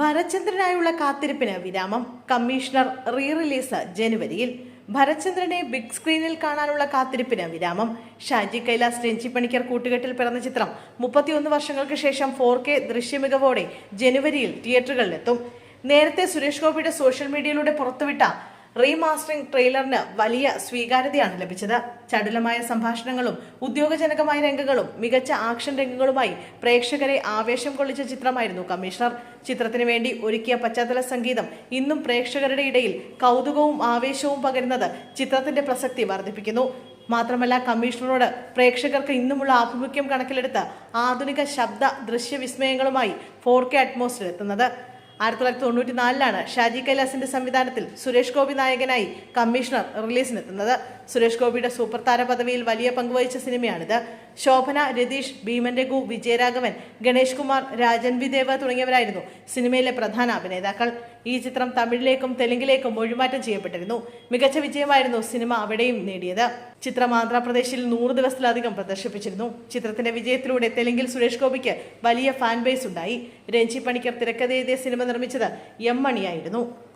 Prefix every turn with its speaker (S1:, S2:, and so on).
S1: ഭരചന്ദ്രനായുള്ള കാത്തിരിപ്പിന് വിരാമം commissioner re release ജനുവരിയിൽ. ഭരചന്ദ്രനെ ബിഗ് സ്ക്രീനിൽ കാണാനുള്ള കാത്തിരിപ്പിന് വിരാമം. ഷാജി കൈലാസ് രഞ്ജി പണിക്കർ കൂട്ടുകെട്ടിൽ പിറന്ന ചിത്രം മുപ്പത്തിയൊന്ന് വർഷങ്ങൾക്ക് ശേഷം ഫോർ കെ ദൃശ്യമികവോടെ ജനുവരിയിൽ തിയേറ്ററുകളിലെത്തും. നേരത്തെ സുരേഷ് ഗോപിയുടെ സോഷ്യൽ മീഡിയയിലൂടെ പുറത്തുവിട്ട റീമാസ്റ്ററിംഗ് ട്രെയിലറിന് വലിയ സ്വീകാര്യതയാണ് ലഭിച്ചത്. ചടുലമായ സംഭാഷണങ്ങളും ഉദ്യോഗജനകമായ രംഗങ്ങളും മികച്ച ആക്ഷൻ രംഗങ്ങളുമായി പ്രേക്ഷകരെ ആവേശം കൊള്ളിച്ച ചിത്രമായിരുന്നു കമ്മീഷണർ. ചിത്രത്തിന് വേണ്ടി ഒരുക്കിയ പശ്ചാത്തല സംഗീതം ഇന്നും പ്രേക്ഷകരുടെ ഇടയിൽ കൗതുകവും ആവേശവും പകരുന്നത് ചിത്രത്തിന്റെ പ്രസക്തി വർദ്ധിപ്പിക്കുന്നു. മാത്രമല്ല കമ്മീഷണറോട് പ്രേക്ഷകർക്ക് ഇന്നുമുള്ള ആഭിമുഖ്യം കണക്കിലെടുത്ത് ആധുനിക ശബ്ദ ദൃശ്യവിസ്മയങ്ങളുമായി ഫോർ കെ അറ്റ്മോസ്ഫിയർ ആയിരത്തി തൊള്ളായിരത്തി തൊണ്ണൂറ്റി നാലിലാണ് ഷാജി കൈലാസിന്റെ സംവിധാനത്തിൽ സുരേഷ് ഗോപി നായകനായി കമ്മീഷണർ റിലീസിനെത്തുന്നത്. സുരേഷ് ഗോപിയുടെ സൂപ്പർ താര പദവിയിൽ വലിയ പങ്കുവഹിച്ച സിനിമയാണിത്. ശോഭന രതീഷ് ഭീമൻ രഘു വിജയരാഘവൻ ഗണേഷ് കുമാർ രാജൻ വിദേവ് തുടങ്ങിയവരായിരുന്നു സിനിമയിലെ പ്രധാന അഭിനേതാക്കൾ. ഈ ചിത്രം തമിഴിലേക്കും തെലുങ്കിലേക്കും മൊഴിമാറ്റം ചെയ്യപ്പെട്ടിരുന്നു. മികച്ച വിജയമായിരുന്നു സിനിമ അവിടെയും നേടിയത്. ചിത്രം ആന്ധ്രാപ്രദേശിൽ നൂറ് ദിവസത്തിലധികം പ്രദർശിപ്പിച്ചിരുന്നു. ചിത്രത്തിന്റെ വിജയത്തിലൂടെ തെലുങ്കിൽ സുരേഷ് ഗോപിക്ക് വലിയ ഫാൻ ബേസ് ഉണ്ടായി. രഞ്ജി പണിക്കർ തിരക്കഥ എഴുതിയ സിനിമ നിർമ്മിച്ചത് എം മണിയായിരുന്നു.